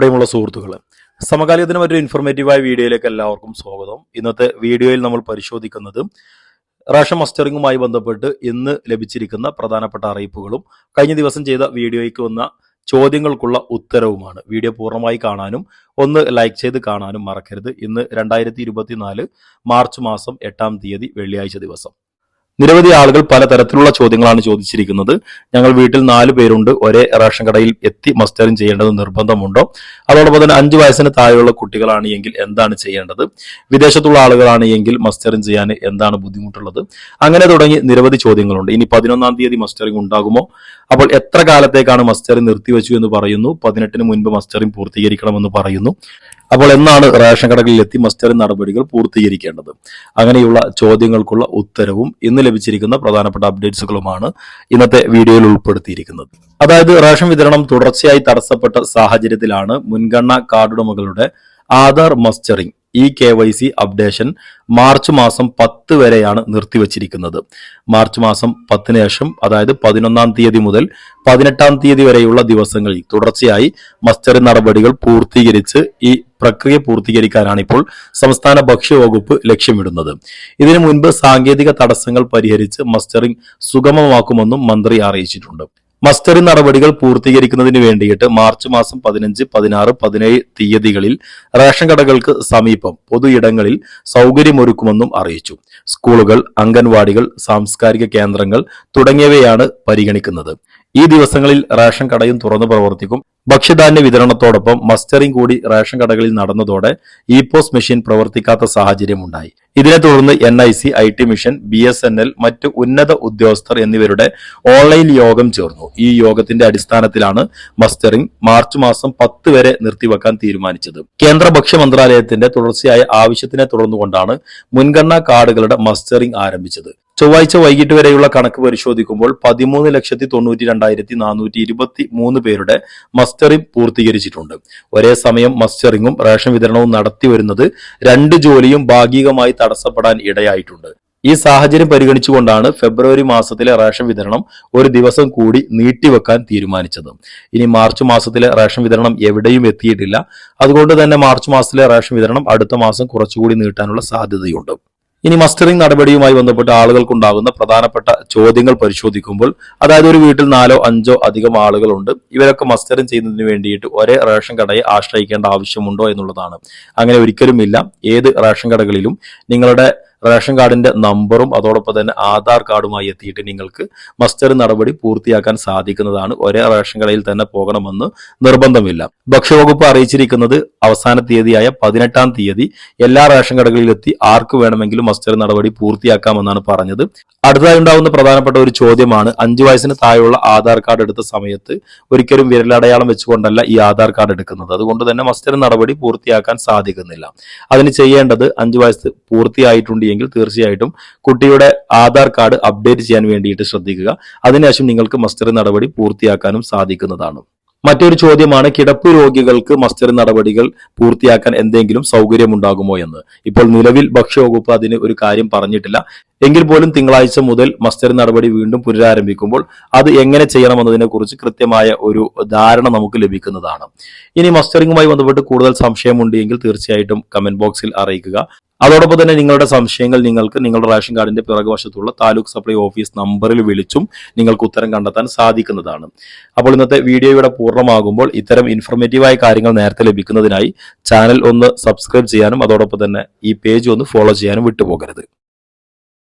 പ്രിയമുള്ള സുഹൃത്തുക്കളെ സമകാലികത്തിന് മറ്റൊരു ഇൻഫോർമേറ്റീവായ വീഡിയോയിലേക്ക് എല്ലാവർക്കും സ്വാഗതം. ഇന്നത്തെ വീഡിയോയിൽ നമ്മൾ പരിശോധിക്കുന്നത് റേഷൻ മസ്റ്ററിങ്ങുമായി ബന്ധപ്പെട്ട് ഇന്ന് ലഭിച്ചിരിക്കുന്ന പ്രധാനപ്പെട്ട അറിയിപ്പുകളും കഴിഞ്ഞ ദിവസം ചെയ്ത വീഡിയോയ്ക്ക് വന്ന ചോദ്യങ്ങൾക്കുള്ള ഉത്തരവുമാണ്. വീഡിയോ പൂർണമായി കാണാനും ഒന്ന് ലൈക്ക് ചെയ്ത് കാണാനും മറക്കരുത്. ഇന്ന് രണ്ടായിരത്തി മാർച്ച് മാസം എട്ടാം തീയതി വെള്ളിയാഴ്ച ദിവസം. നിരവധി ആളുകൾ പലതരത്തിലുള്ള ചോദ്യങ്ങളാണ് ചോദിച്ചിരിക്കുന്നത്. ഞങ്ങൾ വീട്ടിൽ നാല് പേരുണ്ട്. ഒരേ റേഷൻ കടയിൽ എത്തി മസ്റ്ററിങ് ചെയ്യേണ്ടത് നിർബന്ധമുണ്ടോ? അതോടൊപ്പം തന്നെ അഞ്ചു വയസ്സിന് താഴെയുള്ള കുട്ടികളാണ് എങ്കിൽ എന്താണ് ചെയ്യേണ്ടത്? വിദേശത്തുള്ള ആളുകളാണ് എങ്കിൽ മസ്റ്ററിങ് ചെയ്യാൻ എന്താണ് ബുദ്ധിമുട്ടുള്ളത്? അങ്ങനെ തുടങ്ങി നിരവധി ചോദ്യങ്ങളുണ്ട്. ഇനി പതിനൊന്നാം തീയതി മസ്റ്ററിംഗ് ഉണ്ടാകുമോ? അപ്പോൾ എത്ര കാലത്തേക്കാണ് മസ്റ്ററിംഗ് നിർത്തിവെച്ചു എന്ന് പറയുന്നു? പതിനെട്ടിന് മുൻപ് മസ്റ്ററിംഗ് പൂർത്തീകരിക്കണമെന്ന് പറയുന്നു. അപ്പോൾ എന്നാണ് റേഷൻ കടകളിൽ എത്തി മസ്റ്ററിങ് നടപടികൾ പൂർത്തീകരിക്കേണ്ടത്? അങ്ങനെയുള്ള ചോദ്യങ്ങൾക്കുള്ള ഉത്തരവും ഇന്ന് ലഭിച്ചിരിക്കുന്ന പ്രധാനപ്പെട്ട അപ്ഡേറ്റ്സുകളുമാണ് ഇന്നത്തെ വീഡിയോയിൽ ഉൾപ്പെടുത്തിയിരിക്കുന്നത്. അതായത് റേഷൻ വിതരണം തുടർച്ചയായി തടസ്സപ്പെട്ട സാഹചര്യത്തിലാണ് മുൻഗണനാ കാർഡുടമകളുടെ Aadhaar mustering E K Y C updation March മാസം പത്ത് വരെയാണ് നിർത്തിവച്ചിരിക്കുന്നത്. മാർച്ച് മാസം പത്തിന് ശേഷം അതായത് പതിനൊന്നാം തീയതി മുതൽ പതിനെട്ടാം തീയതി വരെയുള്ള ദിവസങ്ങളിൽ തുടർച്ചയായി മസ്റ്ററിംഗ് നടപടികൾ പൂർത്തീകരിച്ച് ഈ പ്രക്രിയ പൂർത്തീകരിക്കാനാണ് ഇപ്പോൾ സംസ്ഥാന ഭക്ഷ്യവകുപ്പ് ലക്ഷ്യമിടുന്നത്. ഇതിനു മുൻപ് സാങ്കേതിക തടസ്സങ്ങൾ പരിഹരിച്ച് മസ്റ്ററിംഗ് സുഗമമാക്കുമെന്നും മന്ത്രി അറിയിച്ചിട്ടുണ്ട്. മസ്റ്ററിംഗ് നടപടികൾ പൂർത്തീകരിക്കുന്നതിന് വേണ്ടിയിട്ട് മാർച്ച് മാസം പതിനഞ്ച് പതിനാറ് പതിനേഴ് തീയതികളിൽ റേഷൻ കടകൾക്ക് സമീപം പൊതു ഇടങ്ങളിൽ സൗകര്യമൊരുക്കുമെന്നും അറിയിച്ചു. സ്കൂളുകൾ അംഗൻവാടികൾ സാംസ്കാരിക കേന്ദ്രങ്ങൾ തുടങ്ങിയവയാണ് പരിഗണിക്കുന്നത്. ഈ ദിവസങ്ങളിൽ റേഷൻ കടയും തുറന്നു പ്രവർത്തിക്കും. ഭക്ഷ്യധാന്യ വിതരണത്തോടൊപ്പം മസ്റ്ററിംഗ് കൂടി റേഷൻ കടകളിൽ നടന്നതോടെ ഇ പോസ് മെഷീൻ പ്രവർത്തിക്കാത്ത സാഹചര്യമുണ്ടായി. ഇതിനെ തുടർന്ന് N I C I T mission B S N L മറ്റ് ഉന്നത ഉദ്യോഗസ്ഥർ എന്നിവരുടെ ഓൺലൈൻ യോഗം ചേർന്നു. ഈ യോഗത്തിന്റെ അടിസ്ഥാനത്തിലാണ് മസ്റ്ററിംഗ് മാർച്ച് മാസം പത്ത് വരെ നിർത്തിവെക്കാൻ തീരുമാനിച്ചത്. കേന്ദ്ര ഭക്ഷ്യ മന്ത്രാലയത്തിന്റെ തുടർച്ചയായ ആവശ്യത്തിനെ തുടർന്നുകൊണ്ടാണ് മുൻഗണനാ കാർഡുകളുടെ മസ്റ്ററിംഗ് ആരംഭിച്ചത്. ചൊവ്വാഴ്ച വൈകിട്ട് വരെയുള്ള കണക്ക് പരിശോധിക്കുമ്പോൾ പതിമൂന്ന് ലക്ഷത്തി തൊണ്ണൂറ്റി രണ്ടായിരത്തി നാനൂറ്റി ഇരുപത്തി മൂന്ന് പേരുടെ മസ്റ്ററിംഗ് പൂർത്തീകരിച്ചിട്ടുണ്ട്. ഒരേ സമയം മസ്റ്ററിംഗും റേഷൻ വിതരണവും നടത്തി വരുന്നത് രണ്ട് ജോലിയും ഭാഗികമായി തടസ്സപ്പെടാൻ ഇടയായിട്ടുണ്ട്. ഈ സാഹചര്യം പരിഗണിച്ചുകൊണ്ടാണ് ഫെബ്രുവരി മാസത്തിലെ റേഷൻ വിതരണം ഒരു ദിവസം കൂടി നീട്ടിവെക്കാൻ തീരുമാനിച്ചത്. ഇനി മാർച്ച് മാസത്തിലെ റേഷൻ വിതരണം എവിടെയും എത്തിയിട്ടില്ല. അതുകൊണ്ട് തന്നെ മാർച്ച് മാസത്തിലെ റേഷൻ വിതരണം അടുത്ത മാസം കുറച്ചുകൂടി നീട്ടാനുള്ള സാധ്യതയുണ്ട്. ഇനി മസ്റ്ററിംഗ് നടപടിയുമായി ബന്ധപ്പെട്ട് ആളുകൾക്കുണ്ടാകുന്ന പ്രധാനപ്പെട്ട ചോദ്യങ്ങൾ പരിശോധിക്കുമ്പോൾ അതായത് ഒരു വീട്ടിൽ നാലോ അഞ്ചോ അധികം ആളുകളുണ്ട് ഇവരൊക്കെ മസ്റ്ററിംഗ് ചെയ്യുന്നതിന് വേണ്ടിയിട്ട് ഒരേ റേഷൻ കടയെ ആശ്രയിക്കേണ്ട ആവശ്യമുണ്ടോ എന്നുള്ളതാണ്. അങ്ങനെ ഒരിക്കലുമില്ല. ഏത് റേഷൻ കടകളിലും നിങ്ങളുടെ റേഷൻ കാർഡിന്റെ നമ്പറും അതോടൊപ്പം തന്നെ ആധാർ കാർഡുമായി എത്തിയിട്ട് നിങ്ങൾക്ക് മസ്റ്റർ നടപടി പൂർത്തിയാക്കാൻ സാധിക്കുന്നതാണ്. ഒരേ റേഷൻ കടയിൽ തന്നെ പോകണമെന്ന് നിർബന്ധമില്ല. ഭക്ഷ്യവകുപ്പ് അറിയിച്ചിരിക്കുന്നത് അവസാന തീയതിയായ പതിനെട്ടാം തീയതി എല്ലാ റേഷൻ കടകളിലെത്തി ആർക്ക് വേണമെങ്കിലും മസ്റ്റർ നടപടി പൂർത്തിയാക്കാമെന്നാണ് പറഞ്ഞത്. അടുത്തതായി ഉണ്ടാവുന്ന പ്രധാനപ്പെട്ട ഒരു ചോദ്യമാണ് അഞ്ചു വയസ്സിന് താഴെയുള്ള ആധാർ കാർഡ് എടുത്ത സമയത്ത് ഒരിക്കലും വിരലടയാളം വെച്ചുകൊണ്ടല്ല ഈ ആധാർ കാർഡ് എടുക്കുന്നത്. അതുകൊണ്ട് തന്നെ മസ്റ്റർ നടപടി പൂർത്തിയാക്കാൻ സാധിക്കുന്നില്ല. അതിന് ചെയ്യേണ്ടത് അഞ്ചു വയസ്സ് പൂർത്തിയായിട്ടുണ്ട് എങ്കിൽ തീർച്ചയായിട്ടും കുട്ടിയുടെ ആധാർ കാർഡ് അപ്ഡേറ്റ് ചെയ്യാൻ വേണ്ടിയിട്ട് ശ്രദ്ധിക്കുക. അതിനുശേഷം നിങ്ങൾക്ക് മസ്റ്റർ നടപടി പൂർത്തിയാക്കാനും സാധിക്കുന്നതാണ്. മറ്റൊരു ചോദ്യമാണ് കിടപ്പ് രോഗികൾക്ക് മസ്റ്റർ നടപടികൾ പൂർത്തിയാക്കാൻ എന്തെങ്കിലും സൗകര്യമുണ്ടാകുമോ എന്ന്. ഇപ്പോൾ നിലവിൽ ഭക്ഷ്യവകുപ്പ് അതിന് ഒരു കാര്യം പറഞ്ഞിട്ടില്ല. എങ്കിൽ പോലും തിങ്കളാഴ്ച മുതൽ മസ്റ്റർ നടപടി വീണ്ടും പുനരാരംഭിക്കുമ്പോൾ അത് എങ്ങനെ ചെയ്യണമെന്നതിനെ കുറിച്ച് കൃത്യമായ ഒരു ധാരണ നമുക്ക് ലഭിക്കുന്നതാണ്. ഇനി മസ്റ്ററിങ്ങുമായി ബന്ധപ്പെട്ട് കൂടുതൽ സംശയമുണ്ടെങ്കിൽ തീർച്ചയായിട്ടും കമന്റ് ബോക്സിൽ അറിയിക്കുക. അതോടൊപ്പം തന്നെ നിങ്ങളുടെ സംശയങ്ങൾ നിങ്ങൾക്ക് നിങ്ങളുടെ റേഷൻ കാർഡിന്റെ പിറകുവശത്തുള്ള താലൂക്ക് സപ്ലൈ ഓഫീസ് നമ്പറിൽ വിളിച്ചും നിങ്ങൾക്ക് ഉത്തരം കണ്ടെത്താൻ സാധിക്കുന്നതാണ്. അപ്പോൾ ഇന്നത്തെ വീഡിയോ ഇവിടെ പൂർണമാകുമ്പോൾ ഇത്തരം ഇൻഫർമേറ്റീവായ കാര്യങ്ങൾ നേരത്തെ ലഭിക്കുന്നതിനായി ചാനൽ ഒന്ന് സബ്സ്ക്രൈബ് ചെയ്യാനും അതോടൊപ്പം തന്നെ ഈ പേജ് ഒന്ന് ഫോളോ ചെയ്യാനും വിട്ടുപോകരുത്.